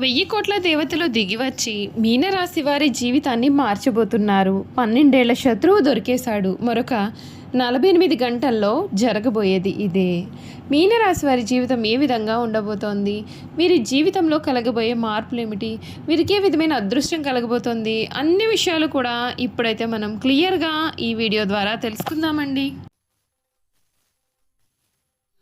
వెయ్యి కోట్ల దేవతలు దిగివచ్చి మీనరాశి వారి జీవితాన్ని మార్చబోతున్నారు. పన్నెండేళ్ళ శత్రువు దొరికేశాడు. మరొక నలభై ఎనిమిది గంటల్లో జరగబోయేది ఇదే. మీనరాశి వారి జీవితం ఏ విధంగా ఉండబోతోంది? వీరి జీవితంలో కలగబోయే మార్పులు ఏమిటి వీరికి ఏ విధమైన అదృష్టం కలగబోతోంది? అన్ని విషయాలు కూడా ఇప్పుడైతే మనం క్లియర్గా ఈ వీడియో ద్వారా తెలుసుకుందామండి.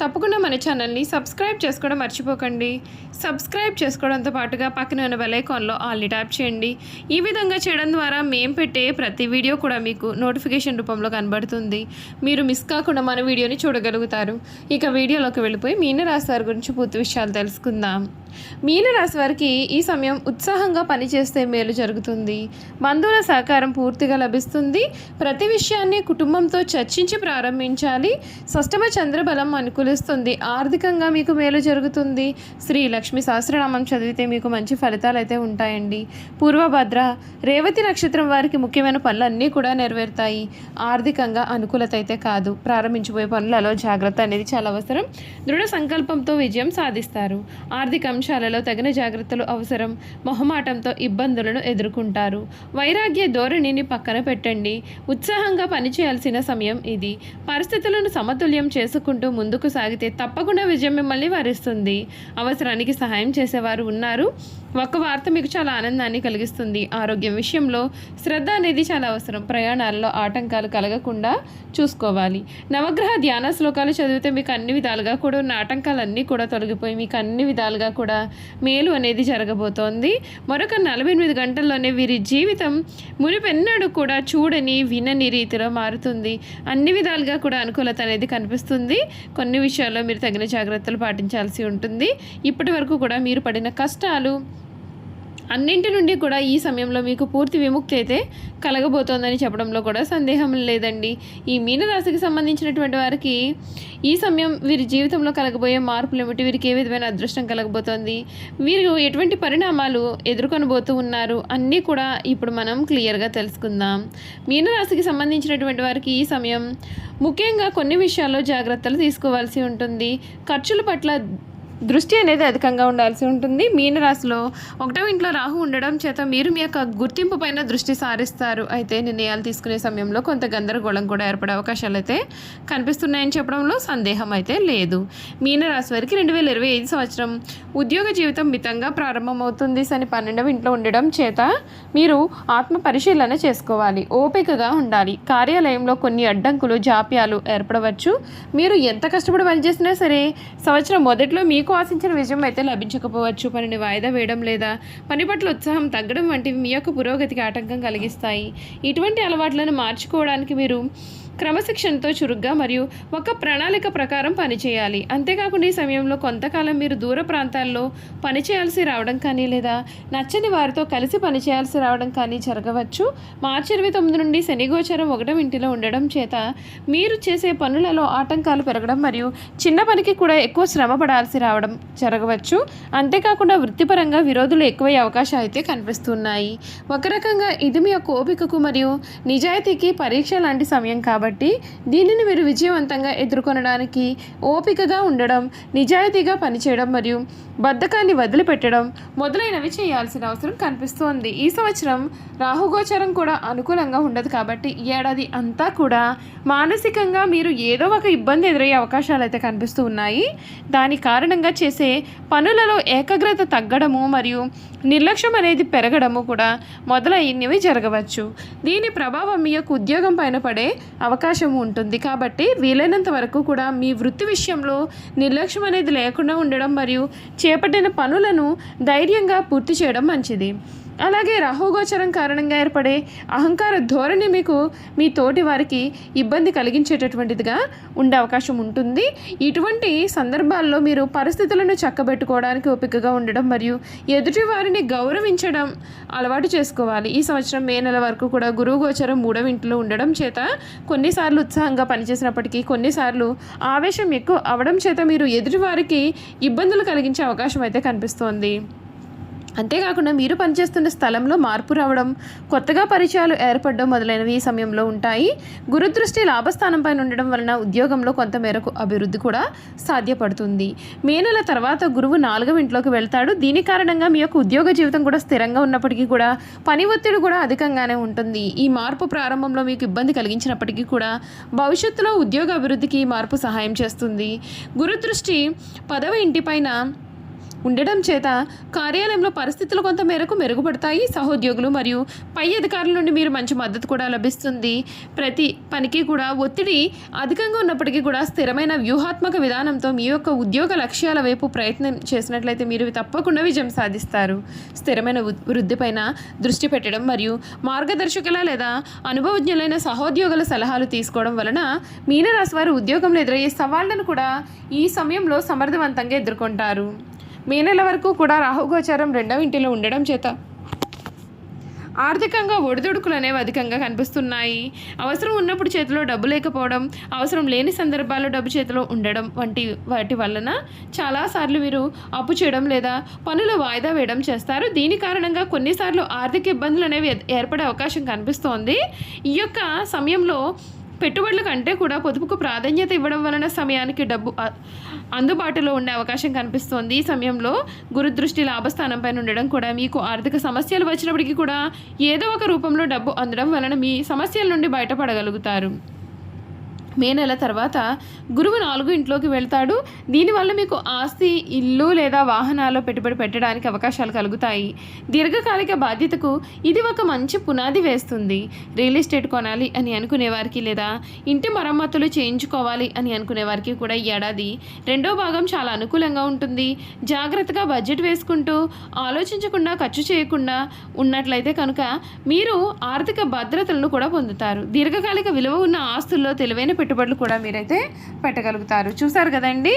తప్పకుండా మన ఛానల్ని సబ్స్క్రైబ్ చేసుకోవడం మర్చిపోకండి. సబ్స్క్రైబ్ చేసుకోవడంతో పాటుగా పక్కన ఉన్న బెలైకాన్లో ఆల్ని ట్యాప్ చేయండి. ఈ విధంగా చేయడం ద్వారా మేము పెట్టే ప్రతి వీడియో కూడా మీకు నోటిఫికేషన్ రూపంలో కనబడుతుంది. మీరు మిస్ కాకుండా మన వీడియోని చూడగలుగుతారు. ఇక వీడియోలోకి వెళ్ళిపోయి మీనరాశి వారి గురించి పూర్తి విషయాలు తెలుసుకుందాం. మీనరాశి వారికి ఈ సమయం ఉత్సాహంగా పనిచేస్తే మేలు జరుగుతుంది. బంధువుల సహకారం పూర్తిగా లభిస్తుంది. ప్రతి విషయాన్ని కుటుంబంతో చర్చించి ప్రారంభించాలి. షష్టమ చంద్రబలం అనుకూలిస్తుంది. ఆర్థికంగా మీకు మేలు జరుగుతుంది. శ్రీ లక్ష్మి సహస్రనామం చదివితే మీకు మంచి ఫలితాలు అయితే ఉంటాయండి. పూర్వభద్ర రేవతి నక్షత్రం వారికి ముఖ్యమైన పనులన్నీ కూడా నెరవేరుతాయి. ఆర్థికంగా అనుకూలత అయితే కాదు. ప్రారంభించబోయే పనులలో జాగ్రత్త అనేది చాలా అవసరం. దృఢ సంకల్పంతో విజయం సాధిస్తారు. ఆర్థిక అంశాలలో తగిన జాగ్రత్తలు అవసరం. మొహమాటంతో ఇబ్బందులను ఎదుర్కొంటారు. వైరాగ్య ధోరణిని పక్కన పెట్టండి. ఉత్సాహంగా పనిచేయాల్సిన సమయం ఇది. పరిస్థితులను సమతుల్యం చేసుకుంటూ ముందుకు సాగితే తప్పకుండా విజయం మిమ్మల్ని వరిస్తుంది. అవసరానికి సహాయం చేసేవారు ఉన్నారు. ఒక వార్త మీకు చాలా ఆనందాన్ని కలిగిస్తుంది. ఆరోగ్యం విషయంలో శ్రద్ధ అనేది చాలా అవసరం. ప్రయాణాల్లో ఆటంకాలు కలగకుండా చూసుకోవాలి. నవగ్రహ ధ్యాన శ్లోకాలు చదివితే మీకు అన్ని విధాలుగా కూడా ఉన్న ఆటంకాలన్నీ కూడా తొలగిపోయి మీకు అన్ని విధాలుగా కూడా కూడా మేలు అనేది జరగబోతోంది. మరొక నలభై ఎనిమిది గంటల్లోనే వీరి జీవితం మునిపెన్నడూ కూడా చూడని వినని రీతిలో మారుతుంది. అన్ని విధాలుగా కూడా అనుకూలత అనేది కనిపిస్తుంది. కొన్ని విషయాల్లో మీరు తగిన జాగ్రత్తలు పాటించాల్సి ఉంటుంది. ఇప్పటి వరకు కూడా మీరు పడిన కష్టాలు అన్నింటి నుండి కూడా ఈ సమయంలో మీకు పూర్తి విముక్తి అయితే కలగబోతోందని చెప్పడంలో కూడా సందేహం లేదండి. ఈ మీనరాశికి సంబంధించినటువంటి వారికి ఈ సమయం వీరి జీవితంలో కలగబోయే మార్పులు ఏమిటి? వీరికి ఏ విధమైన అదృష్టం కలగబోతోంది? వీరు ఎటువంటి పరిణామాలు ఎదుర్కొనబోతూ ఉన్నారు? అన్నీ కూడా ఇప్పుడు మనం క్లియర్గా తెలుసుకుందాం. మీనరాశికి సంబంధించినటువంటి వారికి ఈ సమయం ముఖ్యంగా కొన్ని విషయాల్లో జాగ్రత్తలు తీసుకోవాల్సి ఉంటుంది. ఖర్చుల పట్ల దృష్టి అనేది అధికంగా ఉండాల్సి ఉంటుంది. మీనరాశిలో ఒకటో ఇంట్లో రాహు ఉండడం చేత మీరు మీ యొక్క గుర్తింపు పైన దృష్టి సారిస్తారు. అయితే నిర్ణయాలు తీసుకునే సమయంలో కొంత గందరగోళం కూడా ఏర్పడే అవకాశాలు అయితే కనిపిస్తున్నాయని చెప్పడంలో సందేహం అయితే లేదు. మీనరాశి వారికి రెండు వేల ఇరవై ఐదు సంవత్సరం ఉద్యోగ జీవితం మితంగా ప్రారంభమవుతుంది. సని పన్నెండవ ఇంట్లో ఉండడం చేత మీరు ఆత్మ పరిశీలన చేసుకోవాలి. ఓపికగా ఉండాలి. కార్యాలయంలో కొన్ని అడ్డంకులు జాప్యాలు ఏర్పడవచ్చు. మీరు ఎంత కష్టపడి పనిచేసినా సరే సంవత్సరం మొదట్లో మీకు ఆశించిన విజయం అయితే లభించకపోవచ్చు. పనిని వాయిదా వేయడం లేదా పని పట్ల ఉత్సాహం తగ్గడం వంటివి మీ యొక్క పురోగతికి ఆటంకం కలిగిస్తాయి. ఇటువంటి అలవాట్లను మార్చుకోవడానికి మీరు క్రమశిక్షణతో చురుగ్గా మరియు ఒక ప్రణాళిక ప్రకారం పనిచేయాలి. అంతేకాకుండా ఈ సమయంలో కొంతకాలం మీరు దూర ప్రాంతాల్లో పనిచేయాల్సి రావడం కానీ లేదా నచ్చని వారితో కలిసి పనిచేయాల్సి రావడం కానీ జరగవచ్చు. మార్చి ఇరవై తొమ్మిది నుండి శని గోచరం ఒకటం ఇంటిలో ఉండడం చేత మీరు చేసే పనులలో ఆటంకాలు పెరగడం మరియు చిన్న పనికి కూడా ఎక్కువ శ్రమ పడాల్సి రావడం జరగవచ్చు. అంతేకాకుండా వృత్తిపరంగా విరోధులు ఎక్కువయ్యే అవకాశాలు అయితే కనిపిస్తున్నాయి. ఒక రకంగా ఇది మీ యొక్క ఓపికకు మరియు నిజాయితీకి పరీక్ష లాంటి సమయం కాబట్టి కాబట్టి దీనిని మీరు విజయవంతంగా ఎదుర్కొనడానికి ఓపికగా ఉండడం నిజాయితీగా పనిచేయడం మరియు బద్ధకాన్ని వదిలిపెట్టడం మొదలైనవి చేయాల్సిన అవసరం కనిపిస్తోంది. ఈ సంవత్సరం రాహుగోచరం కూడా అనుకూలంగా ఉండదు కాబట్టి ఏడాది అంతా కూడా మానసికంగా మీరు ఏదో ఒక ఇబ్బంది ఎదురయ్యే అవకాశాలు అయితే కనిపిస్తూ ఉన్నాయి. దాని కారణంగా చేసే పనులలో ఏకాగ్రత తగ్గడము మరియు నిర్లక్ష్యం అనేది పెరగడము కూడా మొదలైనవి జరగవచ్చు. దీని ప్రభావం మీ యొక్క ఉద్యోగం పైన పడే అవకాశం అవకాశం ఉంటుంది. కాబట్టి వీలైనంత వరకు కూడా మీ వృత్తి విషయంలో నిర్లక్ష్యం అనేది లేకుండా ఉండడం మరియు చేపట్టిన పనులను ధైర్యంగా పూర్తి చేయడం మంచిది. అలాగే రాహుగోచరం కారణంగా ఏర్పడే అహంకార ధోరణి మీకు మీ తోటి వారికి ఇబ్బంది కలిగించేటటువంటిదిగా ఉండే అవకాశం ఉంటుంది. ఇటువంటి సందర్భాల్లో మీరు పరిస్థితులను చక్కబెట్టుకోవడానికి ఓపికగా ఉండడం మరియు ఎదుటి వారిని గౌరవించడం అలవాటు చేసుకోవాలి. ఈ సంవత్సరం మే నెల వరకు కూడా గురువు గోచరం మూడవ ఇంట్లో ఉండడం చేత కొన్నిసార్లు ఉత్సాహంగా పనిచేసినప్పటికీ కొన్నిసార్లు ఆవేశం ఎక్కువ అవడం చేత మీరు ఎదుటి వారికి ఇబ్బందులు కలిగించే అవకాశం అయితే కనిపిస్తోంది. అంతేకాకుండా మీరు పనిచేస్తున్న స్థలంలో మార్పు రావడం కొత్తగా పరిచయాలు ఏర్పడడం మొదలైనవి ఈ సమయంలో ఉంటాయి. గురుదృష్టి లాభస్థానం పైన ఉండడం వలన ఉద్యోగంలో కొంత మేరకు అభివృద్ధి కూడా సాధ్యపడుతుంది. మే నెల తర్వాత గురువు నాలుగవ ఇంట్లోకి వెళ్తాడు. దీని కారణంగా మీ యొక్క ఉద్యోగ జీవితం కూడా స్థిరంగా ఉన్నప్పటికీ కూడా పని ఒత్తిడి కూడా అధికంగానే ఉంటుంది. ఈ మార్పు ప్రారంభంలో మీకు ఇబ్బంది కలిగించినప్పటికీ కూడా భవిష్యత్తులో ఉద్యోగ అభివృద్ధికి ఈ మార్పు సహాయం చేస్తుంది. గురుదృష్టి పదవ ఇంటిపైన ఉండడం చేత కార్యాలయంలో పరిస్థితులు కొంత మేరకు మెరుగుపడతాయి. సహోద్యోగులు మరియు పై అధికారుల నుండి మీరు మంచి మద్దతు కూడా లభిస్తుంది. ప్రతి పనికి కూడా ఒత్తిడి అధికంగా ఉన్నప్పటికీ కూడా స్థిరమైన వ్యూహాత్మక విధానంతో మీ యొక్క ఉద్యోగ లక్ష్యాల వైపు ప్రయత్నం చేసినట్లయితే మీరు తప్పకుండా విజయం సాధిస్తారు. స్థిరమైన వృ- వృద్ధిపైన దృష్టి పెట్టడం మరియు మార్గదర్శకుల లేదా అనుభవజ్ఞులైన సహోద్యోగుల సలహాలు తీసుకోవడం వలన మీనరాశి వారు ఉద్యోగంలో ఎదురయ్యే సవాళ్ళను కూడా ఈ సమయంలో సమర్థవంతంగా ఎదుర్కొంటారు. మే నెల వరకు కూడా రాహుగోచారం రెండవ ఇంటిలో ఉండడం చేత ఆర్థికంగా ఒడిదుడుకులు అనేవి అధికంగా కనిపిస్తున్నాయి. అవసరం ఉన్నప్పుడు చేతిలో డబ్బు లేకపోవడం అవసరం లేని సందర్భాల్లో డబ్బు చేతిలో ఉండడం వంటి వాటి వలన చాలాసార్లు వీరు అప్పు చేయడం లేదా పనులు వాయిదా వేయడం చేస్తారు. దీని కారణంగా కొన్నిసార్లు ఆర్థిక ఇబ్బందులు అనేవి ఏర్- ఏర్పడే అవకాశం కనిపిస్తోంది. ఈ యొక్క సమయంలో పెట్టుబడుల కంటే కూడా పొదుపుకు ప్రాధాన్యత ఇవ్వడం వలన సమయానికి డబ్బు అందుబాటులో ఉండే అవకాశం కనిపిస్తోంది. ఈ సమయంలో గురుదృష్టి లాభస్థానం పైన ఉండడం కూడా మీకు ఆర్థిక సమస్యలు వచ్చినప్పటికీ కూడా ఏదో ఒక రూపంలో డబ్బు అందడం వలన మీ సమస్యల నుండి బయటపడగలుగుతారు. మే నెల తర్వాత గురువు నాలుగు ఇంట్లోకి వెళ్తాడు. దీనివల్ల మీకు ఆస్తి ఇల్లు లేదా వాహనాల్లో పెట్టుబడి పెట్టడానికి అవకాశాలు కలుగుతాయి. దీర్ఘకాలిక బాధ్యతకు ఇది ఒక మంచి పునాది వేస్తుంది. రియల్ ఎస్టేట్ కొనాలి అని అనుకునే వారికి లేదా ఇంటి మరమ్మతులు చేయించుకోవాలి అని అనుకునే వారికి కూడా ఈ ఏడాది రెండో భాగం చాలా అనుకూలంగా ఉంటుంది. జాగ్రత్తగా బడ్జెట్ వేసుకుంటూ ఆలోచించకుండా ఖర్చు చేయకుండా ఉన్నట్లయితే కనుక మీరు ఆర్థిక భద్రతలను కూడా పొందుతారు. దీర్ఘకాలిక విలువ ఉన్న ఆస్తుల్లో తెలివైన పెట్టుబడులు కూడా మీరైతే పెట్టగలుగుతారు. చూసారు కదండి?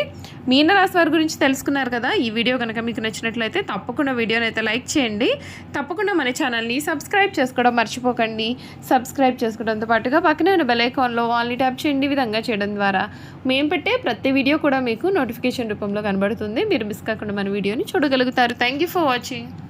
మీనరాశి వారి గురించి తెలుసుకున్నారు కదా? ఈ వీడియో కనుక మీకు నచ్చినట్లయితే తప్పకుండా వీడియోని అయితే లైక్ చేయండి. తప్పకుండా మన ఛానల్ని సబ్స్క్రైబ్ చేసుకోవడం మర్చిపోకండి. సబ్స్క్రైబ్ చేసుకోవడంతో పాటుగా పక్కనే ఉన్న బెల్ ఐకాన్లో ఆల్ని ట్యాప్ చేయండి. విధంగా చేయడం ద్వారా మేము పెట్టే ప్రతి వీడియో కూడా మీకు నోటిఫికేషన్ రూపంలో కనబడుతుంది. మీరు మిస్ కాకుండా మన వీడియోని చూడగలుగుతారు. Thank you for watching.